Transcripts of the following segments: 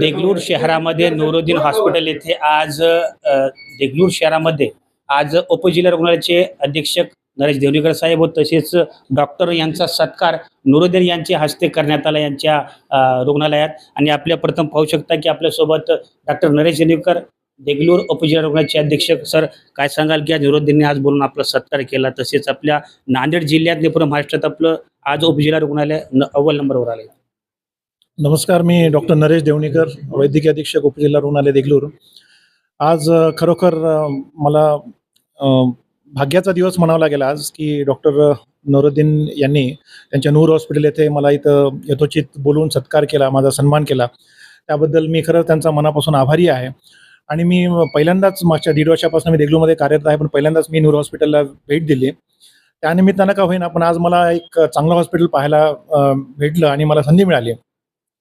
देगलूर शहरामध्ये नूरुद्दीन हॉस्पिटल येथे आज देगलूर शहरामध्ये आज उपजिल्हा रुग्णालयाचे अधीक्षक नरेश देवलीकर साहेब व तसेच डॉक्टर यांचा सत्कार नूरुद्दीन यांच्या हस्ते करण्यात आला यांच्या रुग्णालयात. आणि आपल्या प्रथम पाहू शकता की आपल्यासोबत डॉक्टर नरेश देवलीकर देगलूर उपजिल्हा रुग्णालयाचे अधीक्षक. सर काय सांगाल की आज नूरुद्दीनने आज बोलून आपला सत्कार केला? तसेच आपल्या नांदेड जिल्ह्यात आणि पूर्ण महाराष्ट्रात आपलं आज उपजिल्हा रुग्णालय अव्वल नंबरवर आलं नमस्कार मी डॉक्टर नरेश देवणीकर वैद्यकीय अधीक्षक उपजिल्हा रुग्णालय देगलूर. आज खरोखर मला भाग्याचा दिवस म्हणावा लागेल आज की डॉक्टर नूरुद्दीन यांनी त्यांच्या नूर हॉस्पिटल येथे मला इथं यथोचित बोलून सत्कार केला माझा सन्मान केला. त्याबद्दल मी खरं त्यांचा मनापासून आभारी आहे. आणि मी पहिल्यांदाच मागच्या दीड वर्षापासून मी देगलूरमध्ये कार्यरत आहे पण पहिल्यांदाच मी नूर हॉस्पिटलला भेट दिली. त्यानिमित्तानं का होईना पण आज मला एक चांगलं हॉस्पिटल पाहायला भेटलं आणि मला संधी मिळाली.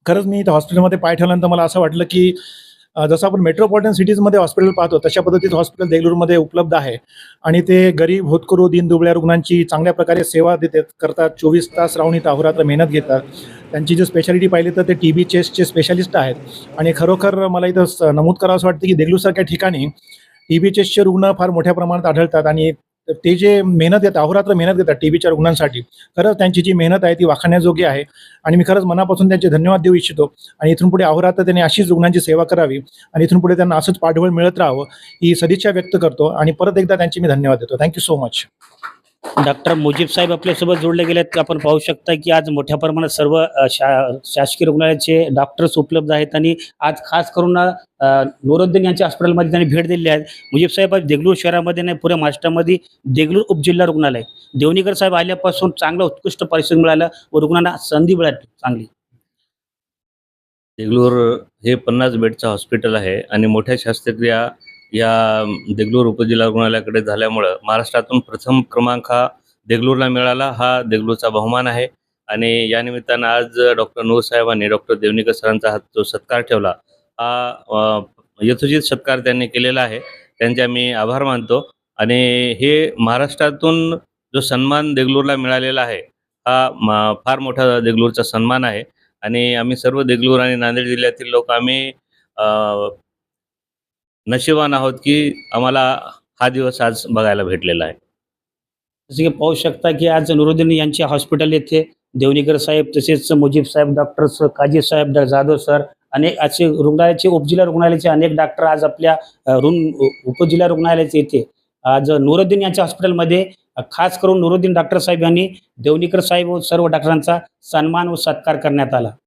खरंच मी इथं हॉस्पिटलमध्ये पाय ठेवल्यानंतर मला असं वाटलं की जसं आपण मेट्रोपॉलिटन सिटीजमध्ये हॉस्पिटल पाहतो तशा पद्धतीत हॉस्पिटल देगलूरमध्ये उपलब्ध आहे. आणि ते गरीब होतकरू दीन दुबळ्या रुग्णांची चांगल्या प्रकारे सेवा देतात करतात. चोवीस तास राहून इथं अहोरात्र मेहनत घेतात. त्यांची जी स्पेशालिटी पाहिली तर ते टी बी चेस्टचे स्पेशालिस्ट आहेत. आणि खरोखर मला इथं नमूद करावं असं वाटतं की देगलूरसारख्या ठिकाणी टी बी चेस्टचे रुग्ण फार मोठ्या प्रमाणात आढळतात. आणि ते जे मेहनत घेतात अहोरात्र मेहनत घेतात टी व्हीच्या रुग्णांसाठी खरंच त्यांची जी मेहनत आहे ती वाखाण्याजोगी आहे. आणि मी खरंच मनापासून त्यांचे धन्यवाद देऊ इच्छितो. आणि इथून पुढे अहोरात्र त्यांनी अशीच रुग्णांची सेवा करावी आणि इथून पुढे त्यांना असंच पाठबळ मिळत राहावं ही सदिच्छा व्यक्त करतो. आणि परत एकदा त्यांची मी धन्यवाद देतो. Thank you so much doctor Mujib साहेब आपल्यासोबत जोडले गेलेत आपण पाहू शकता की आज मोठ्या प्रमाणात सर्व शा शासकीय रुग्णालयाचे डॉक्टर्स उपलब्ध आहेत आणि आज खास करून अ, यांच्या हॉस्पिटलमध्ये त्यांनी भेट दिली आहे. मुजीब साहेब आज देगलूर शहरामध्ये नाही पुऱ्या महाराष्ट्रामध्ये देगलूर उपजिल्हा रुग्णालय देवणीकर साहेब आल्यापासून चांगलं उत्कृष्ट परिस्थिती मिळालं व रुग्णांना संधी मिळाली चांगली. देगलूर हे पन्नास बेडचं हॉस्पिटल आहे आणि मोठ्या शस्त्रक्रिया या देगलूर उपजिल्हा रुग्णालयाकडे झाल्यामुळं महाराष्ट्रातून प्रथम क्रमांक हा देगलूरला मिळाला. हा देगलूरचा बहुमान आहे. आणि या निमित्तानं आज डॉक्टर नूर साहेबांनी डॉक्टर देवनीकर सरांचा हा जो सत्कार ठेवला हा यथोचित सत्कार त्यांनी केलेला आहे. त्यांचे आम्ही आभार मानतो. आणि हे महाराष्ट्रातून जो सन्मान देगलूरला मिळालेला आहे हा म- फार मोठा देगलूरचा सन्मान आहे. आणि आम्ही सर्व देगलूर आणि नांदेड जिल्ह्यातील लोक आम्ही नशिबान आहोत की आम्हाला हा दिवस आज बघायला भेटलेला आहे. जसे की पाहू शकता की आज नूरुद्दीन यांचे हॉस्पिटल येथे देवणीकर साहेब तसेच मुजीब साहेब डॉक्टर काजी साहेब डॉ- जाधव सर अनेक असे रुग्णालयाचे उपजिल्हा रुग्णालयाचे अनेक डॉक्टर आज आपल्या रुग्ण उपजिल्हा रुग्णालयाचे येथे आज नूरुद्दीन यांच्या हॉस्पिटलमध्ये खास करून नूरुद्दीन डॉक्टर साहेब यांनी देवणीकर साहेब व सर्व डॉक्टरांचा सन्मान व सत्कार करण्यात आला.